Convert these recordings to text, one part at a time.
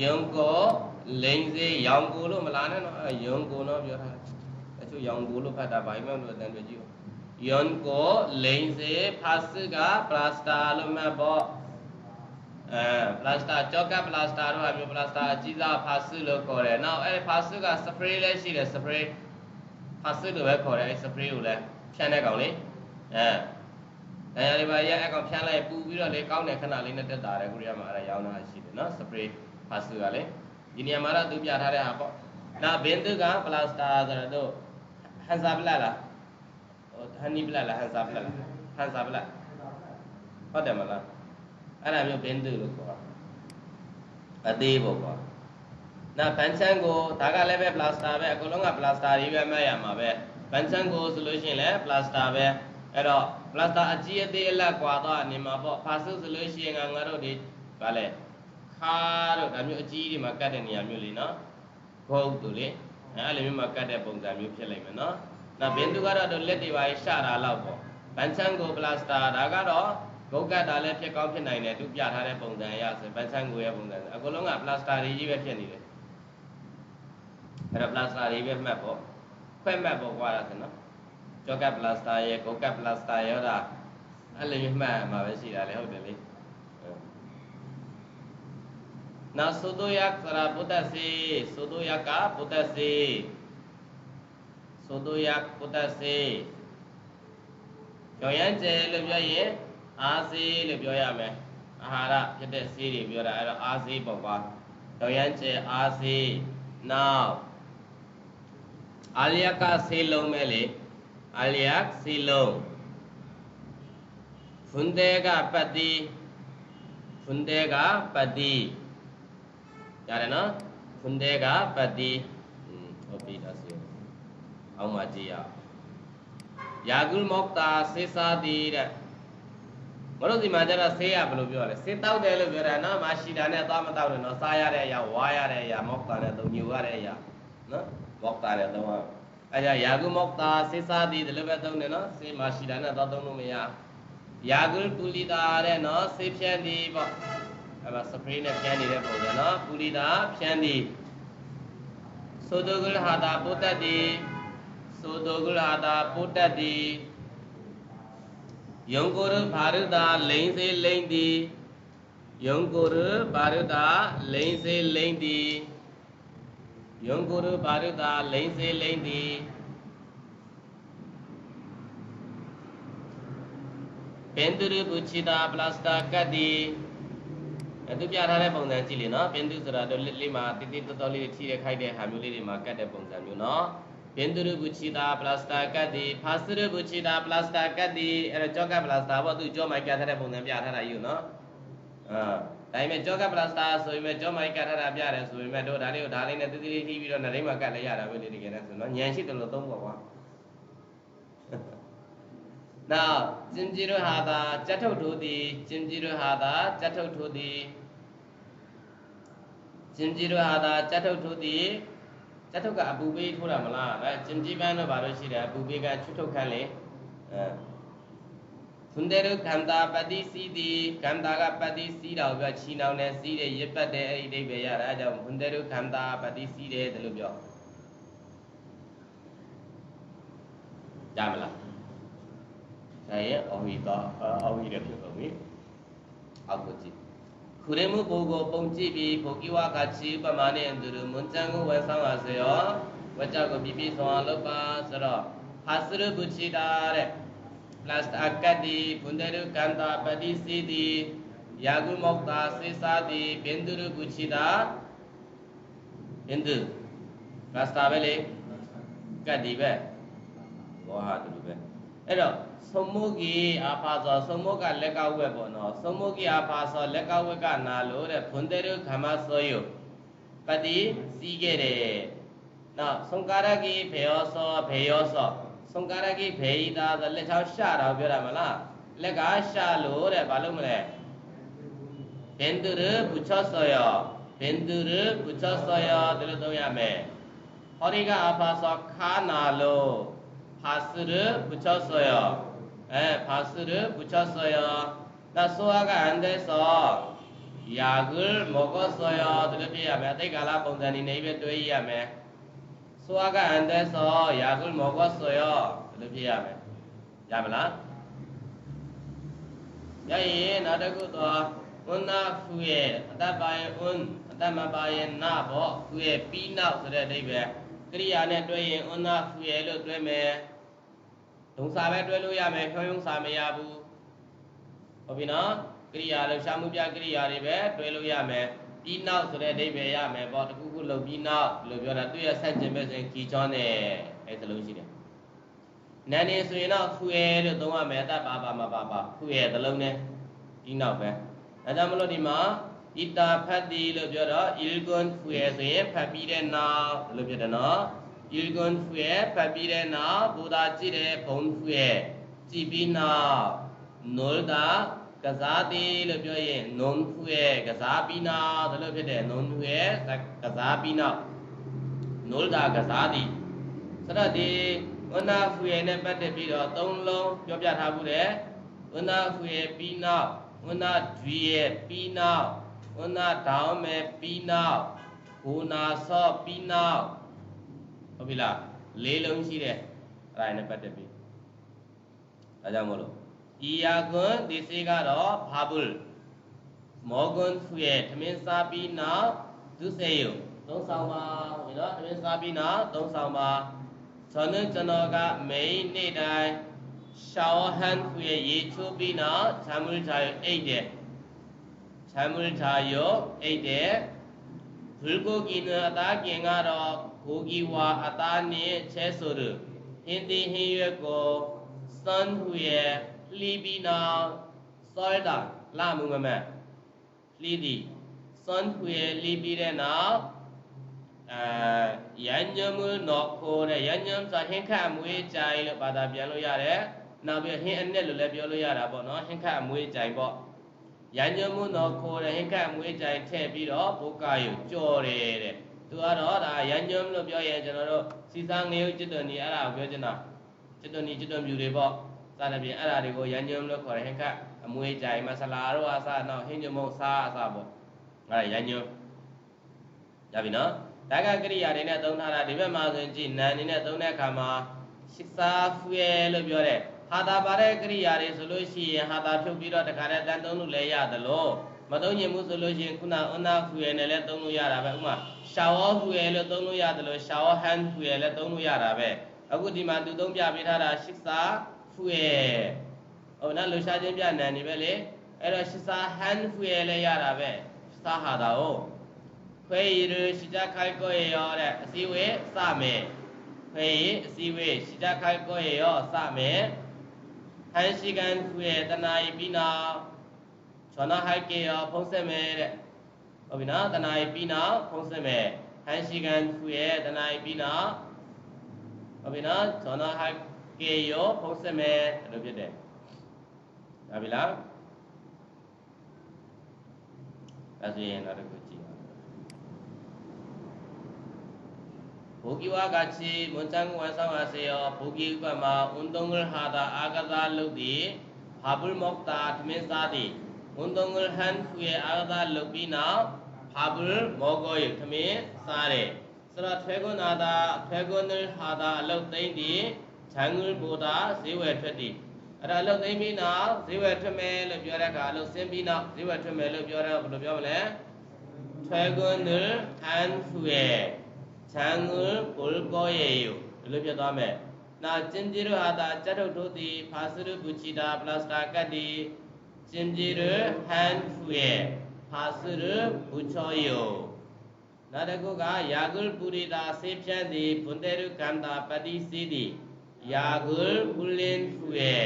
ယုံကိုလိန်စေရောင်ကိုလို့မလာနဲ့နော်အဲယုံကိုတော့ပြောထားတယ်တချို့ရောင်ကိုလို့ဖတ်တာဘာမှမလို့အတန်တွေ့ကြည့်ယွန်ကိုလိန်စေဖာစကပလစတာလို့မှတ်ပေါ့အဲပလစတာကြောကပလစတာတို့အမျိုးပလစတာအကြီးစားဖာစလို့ခေါ်တယ်နောက်အဲဖာစကစပရေးလည်းရှိတယ်စပရေးဖာစလို့ပဲခေါ်တယ်အဲစပရေးကိုလည်းဖြန်းတဲ့ကောင်လေးအဲဒဏ်ရာတွေပါရအကောင်ဖြန်းလိုက်ပူပြီးတော့လေကောင်းတဲ့ခဏလေးနဲ့တက်တာတယ်ကိုရီးယားမှာအဲဒါရောင်းတာရှိတယ်နော်စပရေး ဖာစကလည်းဒီနေရာမှာတော့သူပြထားတဲ့ဟာပေါ့နောက်ဘင်းသူကပလစတာဆိုတော့ဟန်စာပလက်လားဟန်နီပလက်လားဟန်စာပလက်လားဟန်စာပလက်ဟုတ်တယ်မလားအဲ့ဒါမျိုးဘင်းသူလို့ခေါ်တာအသေးပေါ့ကွာနာဘန်ချန်ကိုဒါကလည်းပဲပလတ်စတာပဲအကုန်လုံးကပလတ်စတာကြီးပဲမှတ်ရမှာပဲဘန်ချန်ကိုဆိုလို့ရှိရင်လည်းပလတ်စတာပဲအဲ့တော့ပလတ်စတာအကြီးအသေးအလက်ကွာတော့အနေမှာပေါ့ဖာဆုဆိုလို့ရှိရင်ငါတို့ဒီဗာလဲ ခါတို့ဒါမျိုးအကြီးတွေမှာကတ်တဲ့နေရာမျိုးလေးနော်ဂုတ်တို့လေအဲ့လိုမျိုးမှာကတ်တဲ့ပုံစံမျိုးဖြစ်လိမ့်မယ်နော်နောက်ဘင်းသူကတော့တို့လက်တွေပါရှာတာလောက်ပေါ့ဘန်ချန်ကိုပလတ်စတာဒါကတော့ဂုတ်ကတ်တာလည်းဖြစ်ကောင်းဖြစ်နိုင်တယ်သူပြထားတဲ့ပုံစံအရဆိုဘန်ချန်ကိုရဲ့ပုံစံအကုန်လုံးကပလတ်စတာတွေကြီးပဲဖြစ်နေတယ်အဲ့တော့ပလတ်စတာတွေပဲမှတ်ပေါ့ခွဲမှတ်ပေါ့ကွာဒါဆိုနော်ကြောကတ်ပလတ်စတာရဲ့ဂုတ်ကတ်ပလတ်စတာရဲ့ဒါအဲ့လိုမျိုးမှတ်မှာပဲရှိတာလေဟုတ်တယ်လေ နောက်သုဒယကစရာပုတ္တစေသုဒယကပုတ္တစေသုဒယပုတ္တစေကျော်ရမ်းကျဲလို့ပြောရင်အာစေလို့ပြော ရမယ်အာဟာရဖြစ်တဲ့စေးတွေပြောတာအဲ့တော့အာစေးပေါ့ကွာကျော်ရမ်းကျဲအာစေးနောက်အာလျကစေလုံးမဲ့လေအာလျကစေလုံးဖွန်တေကပတ္တိဖွန်တေကပတ္တိရတယ်နော်ဖွန်တေကပတ္တိဟုတ်ပြီဒါဆိုအောက်မှာကြည့်ရအောင်ယာကုလမောက္တာစေစာတိတဲ့မလို့ဒီမှာကျတော့ဆေးရဘယ်လိုပြောလဲဆေးတောက်တယ်လို့ပြောတာနော်မရှိတာနဲ့သွားမတောက်တယ်နော်စားရတဲ့အရာဝါရတဲ့အရာမောက္တာနဲ့သုံးညူရတဲ့အရာနော်မောက္တာနဲ့သုံးရအဲကြောင့်ယာကုမောက္တာစေစာတိဒီလိုပဲသုံးတယ်နော်ဆေးမရှိတာနဲ့သွားသုံးလို့မရယာကုပုလိတာတဲ့နော်ဆေးဖြန်းဒီပေါ့ အဲမှာစပရေးနဲ့ဖြန်းနေတဲ့ပုံစံနော်ပုလိတာဖြန်းဒီသုဒ္ဓဂုလဟာတာပုတ္တတိသုဒ္ဓဂုလဟာတာပုတ္တတိယုံကိုရဘာရတာလိမ့်စေလိမ့်သည်ယုံကိုရဘာရတာလိမ့်စေလိမ့်သည်ယုံကိုရဘာရတာလိမ့်စေလိမ့်သည်ပင်သူရပုချိတာပလစတာကတ်ဒီအဲ သူပြထားတဲ့ပုံစံကြည့်လေနော်ပင်သူဆိုတာတော့လက်လေးမှာတိတိတော်တော်လေးထိတဲ့ခိုက်တဲ့ဟာမျိုးလေးတွေမှာကတ်တဲ့ပုံစံမျိုးနော်ပင်သူရပုချိတာပလစတာကတ်ဒီဖာစရပုချိတာပလစတာကတ်ဒီအဲတော့ကြောကတ်ပလစတာပေါ့သူကြောမိုက်ကတ်ထားတဲ့ပုံစံပြထားတာယူနော်အာဒါပေမဲ့ကြောကပလစတာဆိုရင်ကြောမိုက်ကတ်ထားတာပြတယ်ဆိုရင်မဲ့တို့ဒါလေးကိုဒါလေးနဲ့တိတိလေးထိပြီးတော့နှိမ်မှာကတ်လိုက်ရတာပဲလေတကယ်နဲ့ဆိုနော်ညံရှိတယ်လို့သုံးပေါ့ကွာနောက်ကျင်ကြီးတို့ဟာသာကြက်ထုတ်ထိုးသည်ကျင်ကြီးတို့ဟာသာကြက်ထုတ်ထိုးသည် ကျင်ကြီးတို့ဟာသာကြက်ထုတ်ထိုးသည်ကြက်ထုတ်ကအပူပေးထိုးတာမလားအဲကျင်ကြီးပန်းတို့ဘာလို့ရှိတယ်အပူပေးကချွတ်ထုတ်ခန်းလေအဲဖွန်တဲ့ကန္တာပတိစီတိကန္တာကပတိစီတော်ပြောချီနောင်နဲ့စီးတယ်ရစ်ပတ်တယ်အဲ့ဒီအိဗေရတာအဲကြောင့်ဖွန်တဲ့ကန္တာပတိစီတယ်တယ်လို့ပြောကြမလားဒါရဲ့အော်ဟီတော့အော်ဟီရဖြစ်ကုန်ပြီအောက်ကိုကြည့် ခုရင်မှုဘိုးကိုပုံကြည့်ပြီးဘုကိဝကချီပမာနဲ့အတူတူမွန်ချန်ကိုဝယ်ဆောင်ပါစေရောဝကြကိုပြပြဆောင်အောင်လုပ်ပါဆိုတော့ဟာစရပုချီတာတဲ့ plus အကတိဘုန္ဒရုကန္တာပတိစီတိယာဂုမောက္တာစေစာတိဘင်္ဒုရုပုချီတာဘင်္ဒု plus တာပဲလေကတ်ဒီပဲဘောဟာတူပဲအဲ့တော့ သုံမုတ်ကြီးအာဖာသောသုံမုတ်ကလက်ကဝက်ပေါ့နော်သုံမုတ်ကြီးအာဖာသောလက်ကဝက်ကနာလို့တဲ့ဘွန်တေရုခမသောယုပတိစီးခဲ့တယ်နောက်သုံကာရကြီးဘေယောသောဘေယောသောသုံကာရကြီးဘေဤသာဆိုလက်ချောင်းရှာတော့ပြောတာမလားလက်ကရှာလို့တဲ့ဘာလို့မလဲဘင် သူရပုချသောယဘင်သူရပုချသောယဒီလိုသုံးရမယ်ဟောဒီကအဖာသောခါနာလို့ဖာစရပုချသောယအဲဖာစရပုချဆောယနသောကအန်ဒေသော 약을 먹었어요. 들으면 때가라 본다니 내입에 되야매. 소화가 안 돼서 약을 먹었어요. 들으면 야말라. 야이 나르고도 운나 후에 아다바의 운 아다마바의 나보 후에 비나 그래 되베. ကရိယာနဲ့တွဲရင်ဥနာဖူရလို့တွဲမယ် ဒုံစာပဲတွဲလို့ရမယ်ဖြောယုံစာမရဘူးဟုတ်ပြီနော်ကရိယာလှရှားမှုပြကရိယာတွေပဲတွဲလို့ရမယ်ပြီးနောက်ဆိုတဲ့အဓိပ္ပာယ်ရမယ်ပေါ့တခုခုလုပ်ပြီးနောက်လို့ပြောတာသူ့ရဲ့ဆက်ကျင်ပဲဆိုရင်ကြီးချောနဲ့အဲ့ဒါလုံးရှိတယ်နန်းနေဆိုရင်တော့ဖူရလို့သုံးရမယ်တတ်ပါပါမပါပါဖူရသလုံးနဲ့ပြီးနောက်ပဲအဲဒါမလို့ဒီမှာဣတာဖတ်တီလို့ပြောတော့ ilgun ဖူရဆိုရင်ဖတ်ပြီးတဲ့နောက်လို့ပြောတယ်နော် ilgun ဖူရဖတ်ပြီးတဲ့နောက်ဘူတာကြည့်တဲ့ဘုံဖူရကြည့်ပြီးနောက်နိုလ်တာကစားသည်လို့ပြောရင်နုံဖူရကစားပြီးနောက်ဒါလို့ဖြစ်တယ်နုံဖူရကစားပြီးနောက်နိုလ်တာကစားသည်ဆိုတော့ဒီဝနာဖူရနဲ့ပတ်သက်ပြီးတော့သုံးလုံးပြောပြထားမှုတယ်ဝနာဖူရပြီးနောက်ဝနာဒွီရပြီးနောက်ဝနာဒေါင်းမဲ့ပြီးနောက်ဘူနာဆော့ပြီးနောက် ဟုတ်ပြီလားလေးလုံးရှိတယ်အဲ့ဒါနဲ့ပတ်သက်ပြီးဒါကြောင့်မလို့ဤယာကွန်ဒီစေကတော့ဘာဘူးမောကွန်ဖူရဲ့ထမင်းစားပြီးနောက်ဒုစေယုသုံးဆောင်ပါဝင်တော့ထမင်းစားပြီးနောက်သုံးဆောင်ပါကျွန်တော်ကျွန်တော်ကမိန်နေ့တိုင်းရှောင်းဟန်ဖူရဲ့ရေချိုးပြီးနောက်ဇာမူချာယအိတ်တဲ့ဇာမူချာယအိတ်တဲ့ဘု လ်ကိုကီနအသားကင်ကတော့ကိုကီဝါအသားနဲ့ချဲဆိုရဟင်းဒီဟင်းရွက်ကိုစန်ဟူရဲ့လှီပြီးနောက်စောတာလာမှုမမတ်လှီဒီစွန်ဖွေလှီပြီးတဲ့နောက်အဲရန်ညမှုနော်ခိုးတဲ့ရန်ညမ်ဆိုဟင်းခတ်အမွေးကြိုင်လို့ဘာသာပြန်လို့ရတယ်နောက်ပြီးဟင်းအနက်လို့လည်းပြောလို့ရတာပေါ့နော်ဟင်းခတ်အမွေးကြိုင်ပေါ့ ရန်ညမှုနော်ခိုးတဲ့ဟင်းခတ်အမွေးကြိုင်ထည့်ပြီးတော့ဘုကာယကိုကြော်တယ်တဲ့သူကတော့ဒါရန်ညမ်လို့ပြောရင်ကျွန်တော်တို့စီစားငရုတ်จิตတော်နီအဲ့ဒါကိုပြောချင်တာจิตတော်နီจิตတော်မြူတွေပေါ့စသဖြင့်အဲ့ဒါတွေကိုရန်ညွန်းလို့ခေါ်တယ်ဟင်ကအမွေးကြိုင်မဆလာတို့အစတော့ဟင်းညမုံစားအစပေါ့အဲ့ဒါရန်ညွန်းရပြီနော်ဒါကကရိယာတွေနဲ့သုံးထားတာဒီဘက်မှာဆိုရင်ကြည်နန်နေနဲ့သုံးတဲ့အခါမှာရှိစားဖွေလို့ပြောတဲ့ ဟာတာပါတဲ့ကရိယာတွေဆိုလို့ရှိရင်ဟာတာဖြုတ်ပြီးတော့တခါတည်းတန်သုံးလို့လည်းရတယ်လို့မသုံးညင်ဘူးဆိုလို့ရှိရင်ခုနအွန်နာဖူရယ်နဲ့လည်းသုံးလို့ရတာပဲဥမာရှာဝေါဖူရယ်လို့သုံးလို့ရတယ်လို့ရှာဝေါဟန်ဖူရယ်လည်းသုံးလို့ရတာပဲအခုဒီမှာသူသုံးပြပေးထားတာရှိစားဖူရဲ့ဟိုနော်လှရှားခြင်းပြနန်နေပဲလေအဲ့တော့ရှိစားဟန်ဖူရဲ့လည်းရတာပဲစားဟာတာ哦ခွေရရှိကြခိုက်ကိုရောတဲ့အစည်းဝေးစမယ်ခွေရအစည်းဝေးရှိကြခိုက်ကိုရောစမယ် ဟန်ရှိကန်ဖူရဲ့တနာယပြီးနောက်ချောနာဟိုက်ကေရောဖုံးဆက်မယ်တဲ့ဟုတ်ပြီနော်တနာယပြီးနောက်ဖုံးဆက်မယ်ဟန်ရှိကန်ဖူရဲ့တနာယပြီးနောက်ဟုတ်ပြီနော်ချောနာဟိုက်ကေရောဖုံးဆက်မယ်လို့ဖြစ်တယ်။ဒါပြီလား။ဒါဆိုရင်နောက်တစ်ခုကြည့် 보기와 같이 문장 완성하세요. 보기 우가마 운동을 하다 아가다 럭디 밥을 먹다 드면 싸디 운동을 한 후에 아가다 럭비나 밥을 먹어요. 드면 싸래. 쓰라 퇴근하다 퇴근을 하다 럭땡디 장을 보다 세월ထွက်ဒီအဲ့ဒါလောက်သိမ်းပြီးနောက်ဇေဝထွက်မယ်လို့ပြောတဲ့အခါလို့ဆင်းပြီးနောက်ဇေဝထွက်မယ်လို့ပြောတဲ့ဘယ်လိုပြောမလဲ퇴근을한 후에 ချန်ဂူပုလ်ကိုယေယုဒီလိုဖြစ်သွားမယ်နာကျင်ကြီးရဟာတာကြတ်ထုတ်တို့သည်ဖာစရုဘူချီတာပလစတာကတ်ဒီကျင်ကြီးရဟန်ဖူယေဖာစရုဘူချောယုနောက်တစ်ခုကယာဂုလ်ပူရီတာဆေးဖြန့်သည်ဘွန်တေရုကန္တာပတိစီသည်ယာဂုလ်ပူလင်ဖူယေ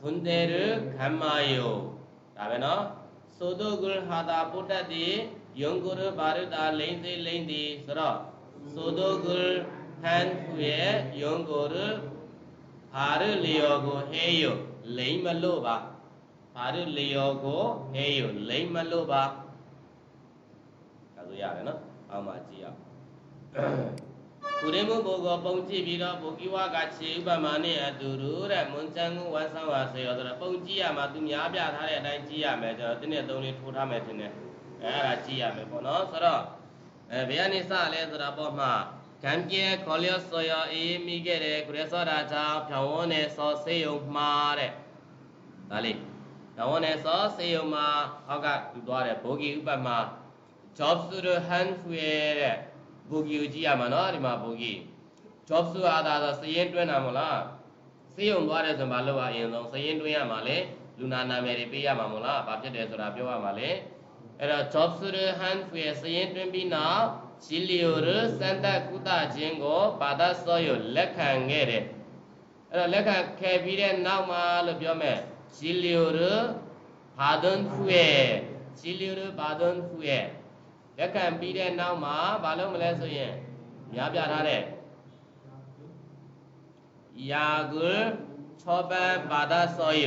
ဘွန်တေရုခမယောဒါပဲနော်ဆိုဒုဂုလ်ဟာတာပုတ္တတိ တူတဲ့မွန်ချန်ကိုဝမ်းဆောင်ပါစေရောဆိုတော့ပုံကြည့်ရမှာသူများပြထားတဲ့အတိုင်းကြည့်ရမယ်ကျွန်တော်တင်းနဲ့သုံးလေးထိုးထားမယ်ထင်တယ် အဲအဲ့ဒါကြည့်ရမယ်ပေါ့နော်ဆိုတော့အဲဘယ်ကနေစလဲဆိုတာပေါ့မှာကံပြဲခေါ်လျော့ဆော်ရအေးမိခဲ့တယ်ကုရစောတာကြောင့်ဖြောင်းဝန်းနဲ့စော်ဆေးုံမှားတဲ့ဒါလေးဖြောင်းဝန်းနဲ့စော်ဆေးုံမှာအောက်ကသူသွားတယ်ဘိုးကြီးဥပမာ job ဆိုတဲ့ hand ဖွေတဲ့ဘူဂီကိုကြည့်ရမှာနော်ဒီမှာဘူဂီ job ဆိုတာဒါဆိုစရင်တွင်းတာမဟုတ်လားစေးုံသွားတယ်ဆိုရင်မလုပ်ရအရင်ဆုံးစရင်တွင်းရမှာလေလူနာနာမည်တွေပေးရမှာမဟုတ်လားဘာဖြစ်တယ်ဆိုတာပြောရမှာလေ အဲ့တော့ job ဆိုတဲ့ hand ဖွေစရင်တွင်းပြီးနောက်ရှီလီယိုရစန္ဒကုသခြင်းကိုဘာသာစောရလက်ခံခဲ့တယ်အဲ့တော့လက်ခံခဲ့ပြီးတဲ့နောက်မှာလို့ပြောမယ်ရှီလီယိုရဘာဒွန်ဖွေရှီလီယိုရဘာဒွန်ဖွေလက်ခံပြီးတဲ့နောက်မှာဘာလုပ်မလဲဆိုရင်များပြထားတဲ့ယာဂုချောပန်ဘာသာစောယ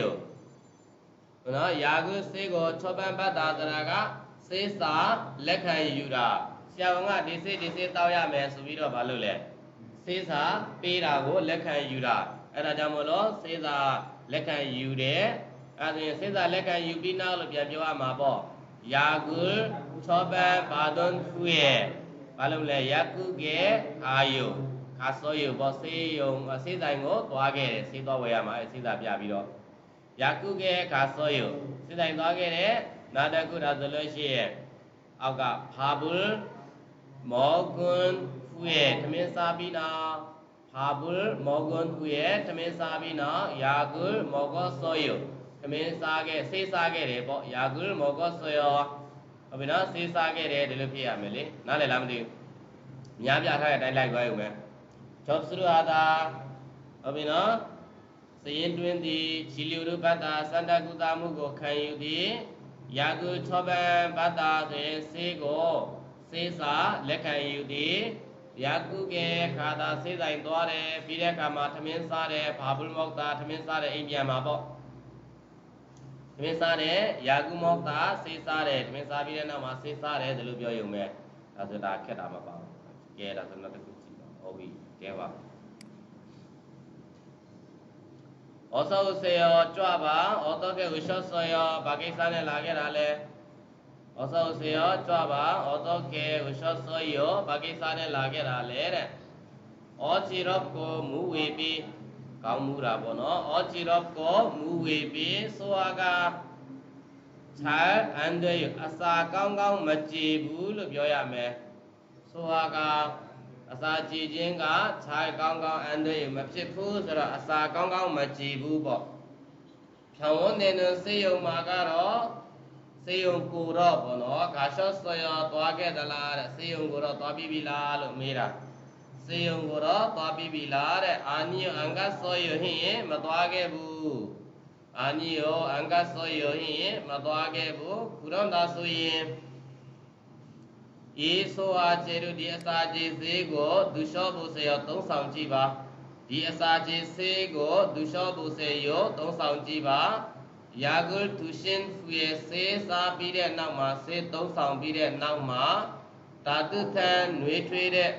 နော်ယာဂုစေကိုချောပန်ဘာသာတရာက စေစာလက်ခံယူတာဆရာဝန်ကဒီစေဒီစေတောက်ရမယ်ဆိုပြီးတော့ဘာလုပ်လဲစေစာပေးတာကိုလက်ခံယူတာအဲ့ဒါကြောင့်မလို့စေစာလက်ခံယူတယ်အဲ့ဒါရင်စေစာလက်ခံယူပြီးနောက်လို့ပြန်ပြောရမှာပေါ့ယာဂုချောပန်ဘာဒွန်ဖူရဲ့ဘာလို့လဲယာကုကေအာယုခါစောယုပေါ့စေယုံစေဆိုင်ကိုသွားခဲ့တယ်စေသွားဝယ်ရမှာစေစာပြပြီးတော့ယာကုကေခါစောယုစေဆိုင်သွားခဲ့တယ် နာတကုဒါဆိုလို့ရှိရင်အောက်ကဖာဘူမောကွန်ဖူရဲ့သမင်းစားပြီးနောက်ဖာဘူမောကွန်ဖူရဲ့သမင်းစားပြီးနောက်ယာကုမောကောစောယုသမင်းစားခဲ့စေးစားခဲ့တယ်ပေါ့ယာကုမောကောစောယုဟုတ်ပြီနော်စေးစားခဲ့တယ်ဒီလိုဖြစ်ရမယ်လေနားလည်လားမသိဘူးများပြထားတဲ့အတိုင်းလိုက်သွားရုံပဲ job စရဟာတာဟုတ်ပြီနော်စရင်တွင်သည်ချီလီရုပတ္တာစန္ဒကုသမှုကိုခံယူသည် ယာကုချောပံပတ္တာဆိုရင်စေကိုစေစာလက်ခံယူသည်ယာကုကေခါတာစေဆိုင်သွားတယ်ပြီးတဲ့အခါမှာသမင်းစားတယ်ဘာဘူးမောက်တာသမင်းစားတယ်အိမ်ပြန်မှာပေါ့သမင်းစားတယ်ယာကုမောက်တာစေစားတယ်သမင်းစားပြီးတဲ့နောက်မှာစေစားတယ်ဒီလိုပြောရုံပဲဒါဆိုတာခက်တာမပါဘူးကဲဒါဆိုတော့တစ်ခုကြည့်ပါဟုတ်ပြီကဲပါ ဩသောစေယောကြွပါဩသောကေဝိရှောစေယောဘာကိစ္စနဲ့လာခဲ့တာလဲဩသောစေယောကြွပါဩသောကေဝိရှောစေယောဘာကိစ္စနဲ့လာခဲ့တာလဲတဲ့ဩချီရော့ကိုမူဝေပြီးကောင်းမှုတာပေါ့နော်ဩချီရော့ကိုမူဝေပြီးဆိုဟာကခြာအန်ဒေအစာကောင်းကောင်းမကြည်ဘူးလို့ပြောရမယ်ဆိုဟာက အစာကြည်ခြင်းကခြာကောင်းကောင်းအန်ဒေမဖြစ်ဘူးဆိုတော့အစာကောင်းကောင်းမကြည်ဘူးပေါ့ဖြောင်းဝန်းနေနေစေယုံမှာကတော့စေယုံကိုတော့ပေါ့နော်ဂါရှော့ဆွေရောသွားခဲ့သလားတဲ့စေယုံကိုတော့သွားပြီးပြီလားလို့မေးတာစေယုံကိုတော့သွားပြီးပြီလားတဲ့အာနိယအင်္ဂဆောယဟင်မသွားခဲ့ဘူးအာနိယောအင်္ဂဆောယဟင်မသွားခဲ့ဘူးခုတော့ဒါဆိုရင် ယေဆိုအားခြေတို့ဒီအစာခြေဈေးကိုသူလျှော့ဖို့စေရသုံးဆောင်ကြည့်ပါဒီအစာခြေဈေးကိုသူလျှော့ဖို့စေရသုံးဆောင်ကြည့်ပါယာဂုလ်သူရှင်ဖူရဲ့ဆေးစားပြီးတဲ့နောက်မှာဆေးသုံးဆောင်ပြီးတဲ့နောက်မှာတာတုထံနှွေထွေးတဲ့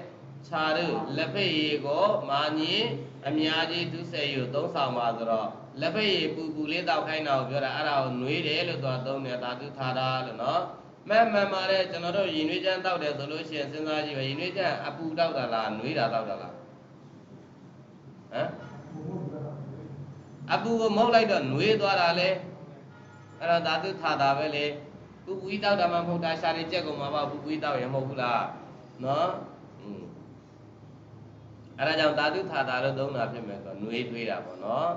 ခြာတို့လက်ဖက်ရည်ကိုမာညင်အများကြီးသူစေယူသုံးဆောင်ပါဆိုတော့လက်ဖက်ရည်ပူပူလေးတောက်ခိုင်းတာကိုပြောတာအဲ့ဒါကိုနှွေးတယ်လို့သူကသုံးတယ်တာတုထာတာလို့နော် မှန်မှန်ပါလေကျွန်တော်တို့ရင်နှွေးချမ်းတောက်တယ်ဆိုလို့ရှိရင်စဉ်းစားကြည့်ပဲရင်နှွေးချမ်းအပူတောက်တာလားနှွေးတာတောက်တာလားဟမ်အပူကိုမဟုတ်လိုက်တော့နှွေးသွားတာလေအဲ့တော့ဓာတုထာတာပဲလေပူပူကြီးတောက်တာမှမဟုတ်တာရှာနေကြက်ကုန်မှာပါပူပူကြီးတောက်ရင်မဟုတ်ဘူးလားနော်အဲ့ဒါကြောင့်ဓာတုထာတာလို့သုံးတာဖြစ်မယ်ဆိုတော့နှွေးတွေးတာပေါ့နော်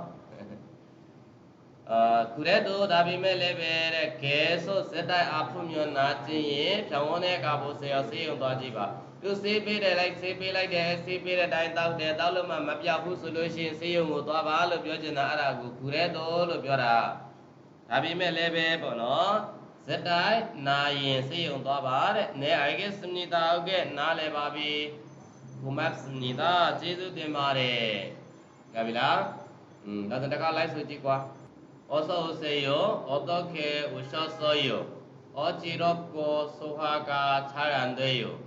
အာကုရဲတို့ဒါပေမဲ့လည်းပဲတဲ့ကဲဆိုစက်တိုက်အဖုညွန်နာခြင်းရင်ဖြောင်းဝန်းတဲ့ကာဖို့ဆေရောဆေးရုံသွားကြည့်ပါသူဆေးပေးတယ်လိုက်ဆေးပေးလိုက်တယ်ဆေးပေးတဲ့အတိုင်းတောက်တယ်တောက်လို့မှမပြောက်ဘူးဆိုလို့ရှိရင်ဆေးရုံကိုသွားပါလို့ပြောချင်တာအဲ့ဒါကိုကုရဲတို့လို့ပြောတာဒါပေမဲ့လည်းပဲပေါ့နော်စက်တိုက်နာရင်ဆေးရုံသွားပါတဲ့နဲအိုင်ကစမီတာဟုတ်ကဲ့နားလဲပါပြီဘုမတ်စမီတာကျေးဇူးတင်ပါတယ်ကြပြီလားอืมဒါတကလိုက်ဆိုကြည့်ကွာ 어서 오세요. 어떻게 오셨어요? 어지럽고 소화가 잘 안 돼요.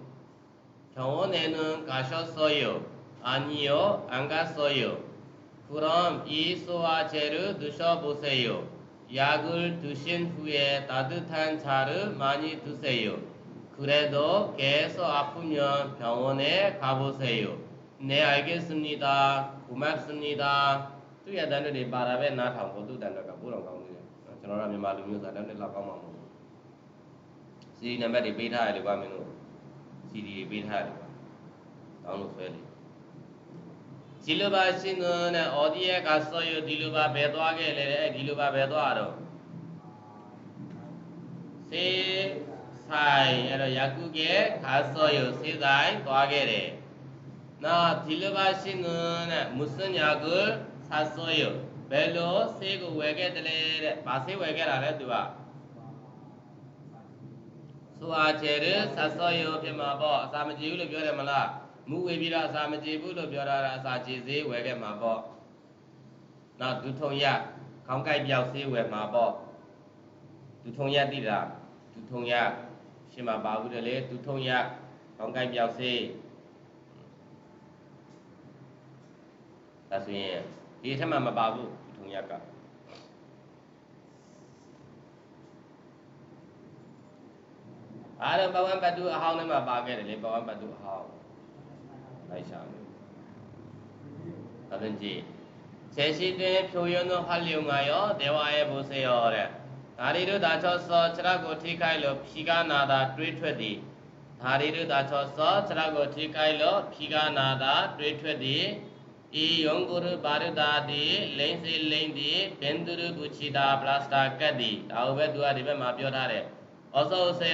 병원에는 가셨어요? 아니요, 안 갔어요. 그럼 이 소화제를 드셔보세요. 약을 드신 후에 따뜻한 차를 많이 드세요. 그래도 계속 아프면 병원에 가보세요. 네, 알겠습니다. 고맙습니다. သူရတဲ့တွေပါတာပဲနားထောင်ဖို့သူတန်တော့ကဘိုးတော်ကောင်းနေတယ်ကျွန်တော်တို့မြန်မာလူမျိုးစားတဲ့လောက်ကောင်းမှာမဟုတ်ဘူးစီဒီနံပါတ်တွေပေးထားရတယ်ကွာမင်းတို့စီဒီတွေပေးထားရတယ်ကွာတောင်းလို့ဆွဲလေဒီလိုပါရှင်နဲ့အော်ဒီရဲ့ကဆောရဒီလိုပါဘယ်သွားခဲ့လဲဒီလိုပါဘယ်သွားတော့စေဆိုင်အဲ့တော့ယာကုကေခါဆောရစေဆိုင်သွားခဲ့တယ်နော်ဒီလိုပါရှင်နဲ့မုစညာကု ဆတ်စိုးယဘယ်လိုဆေးကိုဝယ်ခဲ့တယ်လဲတဲ့။ဘာဆေးဝယ်ခဲ့တာလဲသူက။ဆိုအားချေရဆတ်စိုးယဖြစ်မှာပေါ့။အစာမကြေဘူးလို့ပြောတယ်မလား။မူဝေပြီးတော့အစာမကြေဘူးလို့ပြောတာကအစာကြေဆေးဝယ်ခဲ့မှာပေါ့။နောက်ဒုထုံရခေါင်းကိုက်ပြောက်ဆေးဝယ်မှာပေါ့။ဒုထုံရတိတာဒုထုံရရှင်မပါဘူးတယ်လေဒုထုံရခေါင်းကိုက်ပြောက်ဆေးဒါဆိုရင် ဒီထက်မှမပါဘူးထုံရကအားလုံးဘဝံပတုအဟောင်းထဲမှာပါခဲ့တယ်လေဘဝံပတုအဟောင်းလိုက်ရှာလို့ဘာလို့ကြည့်ခြေရှိတွင်ဖြိုယွန်းသောဟလျုံငါရောဒေဝရဲ့ဘုဆေရောတဲ့ဓာရီတို့သာချောစောခြေရကိုထိခိုက်လို့ဖြီကနာတာတွေးထွက်သည်ဓာရီတို့သာချောစောခြေရကိုထိခိုက်လို့ဖြီကနာတာတွေးထွက်သည်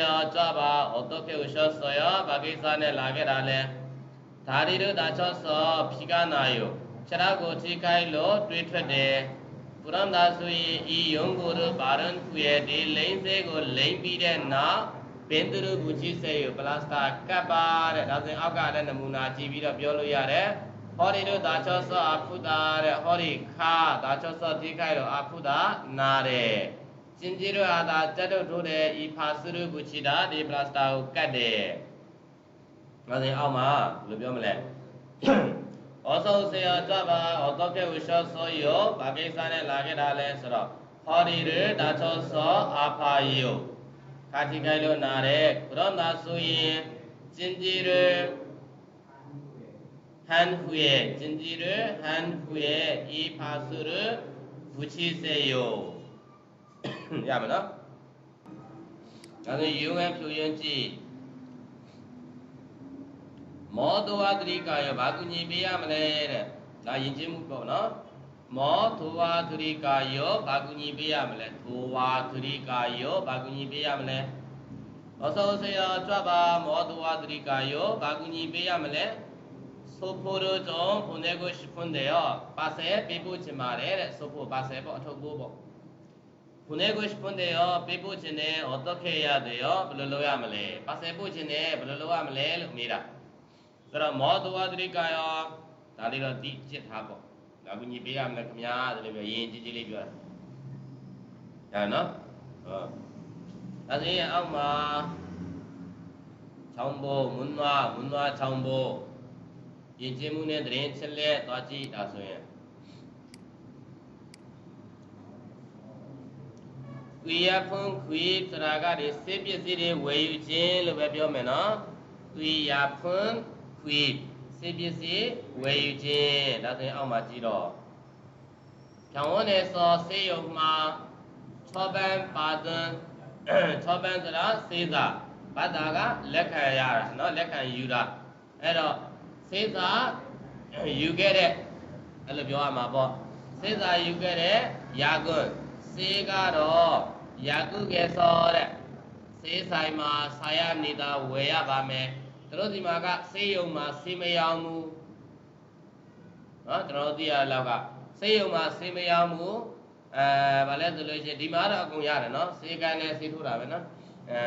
ယကြပါဩတောခေဥရှောဆောယဘာကိစ္စနဲ့လာခဲ့တာလဲ။ဒါရီတို့ဒါချောဆောဖြီကနာယုခြေရာကိုထိခိုက်လို့တွေးထွက်တယ်။ပုရမ်သာဆိုရင်ဤယုံကုရပါရန်ဖူရဲ့ဒီလိမ့်စေကိုလိမ့်ပြီးတဲ့နောက်ဘင်သူရပုချီစေယပလစတာကတ်ပါတဲ့ဒါဆိုရင်အောက်ကလည်းနမူနာကြည့်ပြီးတော့ပြောလို့ရတယ်။ ဟောဒီတို့ဒါချောစောအဖုတာတဲ့ဟောဒီခါဒါချောစောဒီခိုင်တော့အဖုတာနာတဲ့စင်ကြီးတို့အာသာကြတ်တို့ထိုးတဲ့ဤဖာစုရုကုချီတာဒီပလစတာကိုကတ်တယ်ငါစင်အောက်မှာဘယ်လိုပြောမလဲဩသောစေယကြပါဩသောကေဝရှောသောယောဘာကိစ္စနဲ့လာခဲ့တာလဲဆိုတော့ဟောဒီရဒါချောစောအာဖာယောခါတိခိုင်လို့နာတဲ့ဘုရောသာဆိုရင်စင်ကြီးတို့ 한 후에 진지를 한 후에 이 파수를 붙이세요. 야면아? 나는 유용한 표현지 뭐 도와드릴까요? 마구니 비야말레 나 인지문 거나 뭐 도와드릴까요? 마구니 비야말레 도와드릴까요? 마구니 비야말레 어서 오세요. 쫙봐 뭐 도와드릴까요? 마구니 비야말레 소포를 좀 보내고 싶은데요. 빠세 빼보지 말래. 소포 빠세 뭐 어떻게 뭐 보내고 싶은데요. 빼보지네 어떻게 해야 돼요? 말래. 빠세 보지네 말래. 미라. 그럼 뭐 도와드릴까요? 다리로 뒤짓 하고. 나군이 비하면 그냥 들으면 인지질이 비어. 야, 너? 어. 나중에 엄마 정보 문화 문화 정보 ရည်ကျင်းမှုနဲ့တရင်ချက်လက်သွားကြည့်ဒါဆိုရင်ခွေရခွန်ခွေဆိုတာကဒီစစ်ပစ္စည်းတွေဝယ်ယူခြင်းလို့ပဲပြောမယ်နော်ခွေရခွန်ခွေစစ်ပစ္စည်းဝယ်ယူခြင်းဒါဆိုရင်အောက်မှာကြည့်တော့ဖြောင်းဝန်းနေစောစေယုံမှာထောပန်းပါသွန်းထောပန်းဆိုတာစေစာဘတ်တာကလက်ခံရတာနော်လက်ခံယူတာအဲ့တော့ စေစာယူခဲ့တဲ့အဲ့လိုပြောရမှာပေါ့စေစာယူခဲ့တဲ့ယာကွန်းစေကတော့ယာကုကေသောတဲ့စေဆိုင်မှာဆာယနေတာဝယ်ရပါမယ်တို့ဒီမှာကစေယုံမှာစေမယောင်ဘူးနော်ကျွန်တော်သိရလောက်ကစေယုံမှာစေမယောင်ဘူးအဲဗာလဲဆိုလို့ရှိရင်ဒီမှာတော့အကုန်ရတယ်နော်စေကန်နဲ့စေထိုးတာပဲနော်အဲ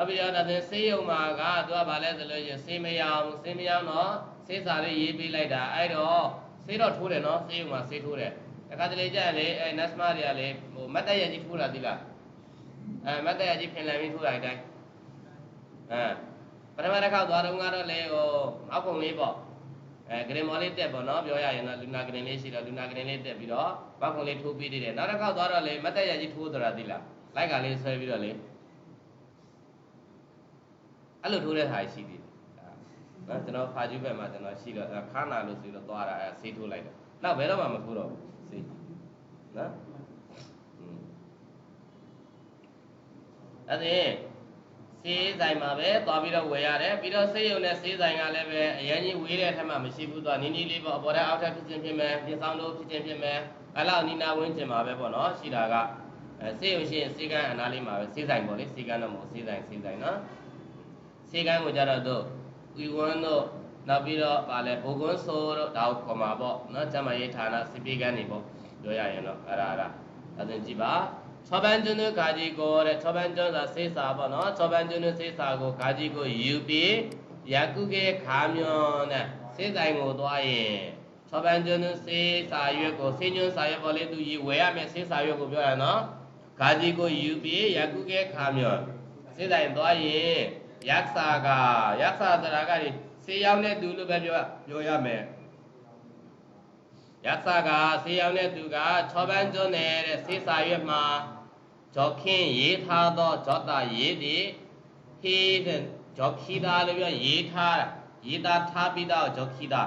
အပိယတာတဲ့ဆေးရုံမှာကသူကဘာလဲဆိုလို့ရင်ဆေးမရောင်ဆေးမရောင်တော့ဆေးစာလေးရေးပေးလိုက်တာအဲ့တော့ဆေးတော့ထိုးတယ်နော်ဆေးရုံမှာဆေးထိုးတယ်တခါတလေကြာလေအဲနတ်စမတွေကလေဟိုမတ်တရကြီးထိုးတာသီလားအဲမတ်တရကြီးဖင်လန်ပြီးထိုးတာအတိုင်းအဲပထမတစ်ခေါက်သွားတော့ကတော့လေဟိုအောက်ပုံလေးပေါ့အဲဂရင်မော်လေးတက်ပေါ့နော်ပြောရရင်တော့လူနာဂရင်လေးရှိတော့လူနာဂရင်လေးတက်ပြီးတော့ဘောက်ပုံလေးထိုးပြီးတည်တယ်နောက်တစ်ခေါက်သွားတော့လေမတ်တက်ရကြီးထိုးတော့တာသိလားလိုက်ကလေးဆွဲပြီးတော့လေ အဲ့လိုထိုးတဲ့ဟာရှိသေးတယ်နော်ကျွန်တော်ဖာကျူးဘက်မှာကျွန်တော်ရှိတော့ခါနာလို့ဆိုတော့သွားတာအဲဆေးထိုးလိုက်တယ်နောက်ဘယ်တော့မှမထိုးတော့ဘူးဆေးနော်အဲ့ဒီဆေးဆိုင်မှာပဲသွားပြီးတော့ဝယ်ရတယ်ပြီးတော့ဆေးရုံနဲ့ဆေးဆိုင်ကလည်းပဲအရင်ကြီးဝေးတဲ့အထက်မှာမရှိဘူးသွားနီးနီးလေးပေါ့အပေါ်ထက်အောက်ထက်ဖြစ်ချင်းဖြစ်မယ်ပြင်ဆောင်တို့ဖြစ်ချင်းဖြစ်မယ်အဲ့လောက်နီးနာဝင်းကျင်မှာပဲပေါ့နော်ရှိတာကအဲဆေးရုံရှိရင်ဆေးကန်းအနားလေးမှာပဲဆေးဆိုင်ပေါ့လေဆေးကန်းတော့မဟုတ်ဆေးဆိုင်ဆေးဆိုင်နော် ဆေးကန်းကိုကြတော့တို့ဝီဝန်းတို့နောက်ပြီးတော့ဗာလဲဘိုကွန်းဆိုးတို့ဒါကိုခေါ်မှာပေါ့နော်ကျမရေးဌာနစီပီကန်းနေပေါ့ပြောရရင်တော့အဲ့ဒါအဲ့ဒါဒါဆိုကြည့်ပါချောပန်းကျွန်းတို့ဂါကြီးကိုတဲ့ချောပန်းကျွန်းသာစေးစာပေါ့နော်ချောပန်းကျွန်းတို့စေးစာကိုဂါကြီးကိုယူပြီးယကုကေခါမြွန်တဲ့စေးဆိုင်ကိုသွားရင်ချောပန်းကျွန်းတို့စေးစာရွက်ကိုစေးညွန်းစာရွက်ပေါ့လေသူကြီးဝယ်ရမယ်စေးစာရွက်ကိုပြောရနော်ဂါကြီးကိုယူပြီးယကုကေခါမြွန်စေးဆိုင်သွားရင် ယက္ခာကယက္ခာဆိုတာကဒီစေးရောက်တဲ့သူလို့ပဲပြောပြောရမယ်ယက္ခာကစေးရောက်တဲ့သူကချောပန်းကျွန်းနေတဲ့စေးစာရွက်မှာဂျောခင်ရေးထားသောဂျောတာရေးသည်ဟေးတဲ့ဂျောခိတာလို့ပြောရေးထားတာရေးသားထားပြီးတော့ဂျောခိတာ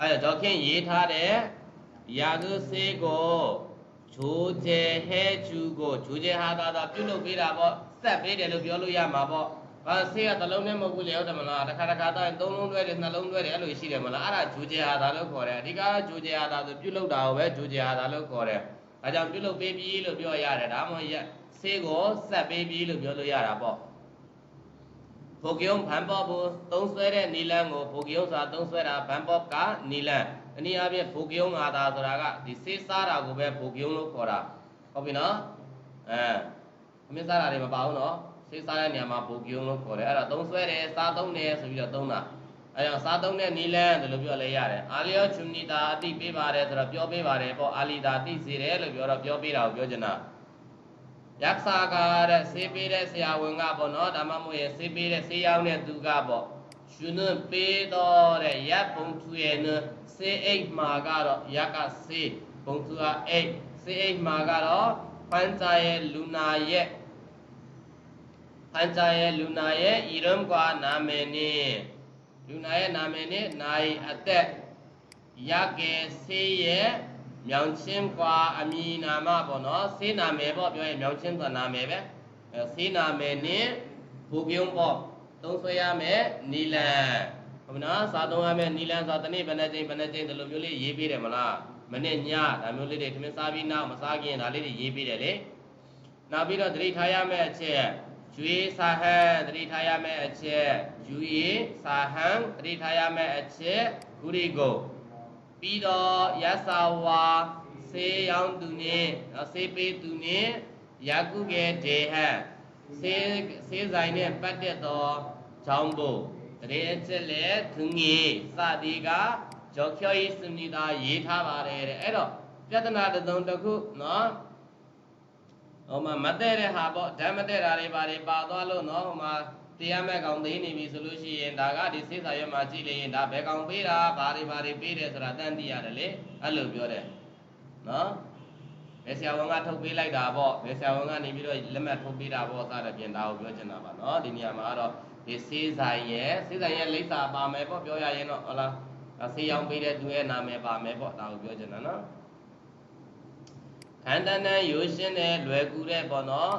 အဲဒါဂျောခင်ရေးထားတဲ့ရာဂစေကိုဂျိုးကျဲဟဲကျူကိုဂျိုးကျဲဟာသာသာပြုတ်လုပ်ပေးတာပေါ့ဆက်ပေးတယ်လို့ပြောလို့ရမှာပေါ့ ဘာဆေးကတစ်လုံးနဲ့မဟုတ်ဘူးလေဟုတ်တယ်မလားတစ်ခါတစ်ခါတော့သုံးလုံးတွဲတယ်နှလုံးတွဲတယ်အဲ့လိုရှိတယ်မလားအဲ့ဒါဂျိုးကျဲဟာသာလို့ခေါ်တယ်အဓိကဂျိုးကျဲဟာသာဆိုပြုတ်လုပ်တာကိုပဲဂျိုးကျဲဟာသာလို့ခေါ်တယ်ဒါကြောင့်ပြုတ်လုပ်ပေးပြီလို့ပြောရတယ်ဒါမှမဟုတ်ဆေးကိုဆက်ပေးပြီလို့ပြောလို့ရတာပေါ့ဘိုကယုံဘန်ပေါဘူးသုံးဆွဲတဲ့နီလန်းကိုဘိုကယုံဆိုတာသုံးဆွဲတာဘန်ပေါကနီလန်းအနည်းအားဖြင့်ဘိုကယုံငါသာဆိုတာကဒီဆေးစားတာကိုပဲဘိုကယုံလို့ခေါ်တာဟုတ်ပြီနော်အဲအမင်းစားတာတွေမပါဘူးနော် ဆေးစားတဲ့နေရာမှာဘိုကယုံလို့ခေါ်တယ်အဲ့ဒါသုံးဆွဲတယ်စားသုံးတယ်ဆိုပြီးတော့သုံးတာအဲကြောင့်စားသုံးတဲ့နီလန်းတယ်လို့ပြောလဲရတယ်အာလျောချူနီတာအတိပေးပါတယ်ဆိုတော့ပြောပေးပါတယ်ပေါ့အာလီတာတိစေတယ်လို့ပြောတော့ပြောပေးတာကိုပြောချင်တာယက္ခာကတဲ့ဆေးပေးတဲ့ဆရာဝန်ကပေါ့နော်ဒါမှမဟုတ်ရင်ဆေးပေးတဲ့ဆေးရောင်းတဲ့သူကပေါ့ရှင်နပေးတော့တဲ့ရပ်ပုံသူရဲ့နဆေးအိတ်မှာကတော့ယက်ကဆေးပုံသူကအိတ်ဆေးအိတ်မှာကတော့ပန်းကြရဲ့လူနာရဲ့ ပန်းကြရဲ့လူနာရဲ့ဤရမ်ကွာနာမည်နဲ့လူနာရဲ့နာမည်နဲ့နိုင်အသက်ရကေဆေးရဲ့မြောင်ချင်းကွာအမည်နာမပေါ့နော်ဆေးနာမည်ပေါ့ပြောရင်မြောင်ချင်းဆိုတာနာမည်ပဲအဲဆေးနာမည်နဲ့ဘူပြုံးပေါ့သုံးဆွဲရမယ်နီလန်ဟုတ်မလားစားသုံးရမယ်နီလန်ဆိုတနေ့ဘယ်နှချိန်ဘယ်နှချိန်ဒီလိုမျိုးလေးရေးပေးတယ်မလားမနေ့ညဒါမျိုးလေးတွေထမင်းစားပြီးနောက်မစားခင်ဒါလေးတွေရေးပေးတယ်လေနောက်ပြီးတော့သတိထားရမယ့်အချက် ကျွေးစာဟန်သတိထားရမယ့်အချက်ယူရီစာဟန်သတိထားရမယ့်အချက်ဂုရိကိုပြီးတော့ရသဝါဆေးရောင်းသူနဲ့ဆေးပေးသူနဲ့ယကုကေဒေဟံဆေးဆေးဆိုင်နဲ့ပတ်သက်သောကြောင်းဖို့တရေအချက်လေသူငေစသည်ကဂျောချောဤစနိတာရေးထားပါတယ်တဲ့အဲ့တော့ပြဿနာတစ်စုံတစ်ခုနော် ဟိုမှာမတဲ့တဲ့ဟာပေါ့ဓာတ်မတဲ့တာတွေပါတွေပါသွားလို့နော်ဟိုမှာတရားမဲ့ကောင်သိနေပြီဆိုလို့ရှိရင်ဒါကဒီစိတ်ဆာရွက်မှာကြည့်လိုက်ရင်ဒါဘယ်ကောင်ပေးတာဘာတွေဘာတွေပေးတယ်ဆိုတာတန်းသိရတယ်လေအဲ့လိုပြောတယ်နော်ဘယ်ဆရာဝန်ကထုတ်ပေးလိုက်တာပေါ့ဘယ်ဆရာဝန်ကနေပြီးတော့လက်မှတ်ထုတ်ပေးတာပေါ့စတဲ့ပြင်ဒါကိုပြောချင်တာပါနော်ဒီနေရာမှာကတော့ဒီစေးဆိုင်ရဲ့စေးဆိုင်ရဲ့လိပ်စာပါမယ်ပေါ့ပြောရရင်တော့ဟုတ်လားဒါဆေးရောင်းပေးတဲ့သူရဲ့နာမည်ပါမယ်ပေါ့ဒါကိုပြောချင်တာနော် ခန္ဓာနဲ့ရိုးရှင်းတဲ့လွယ်ကူတဲ့ပေါ့နော်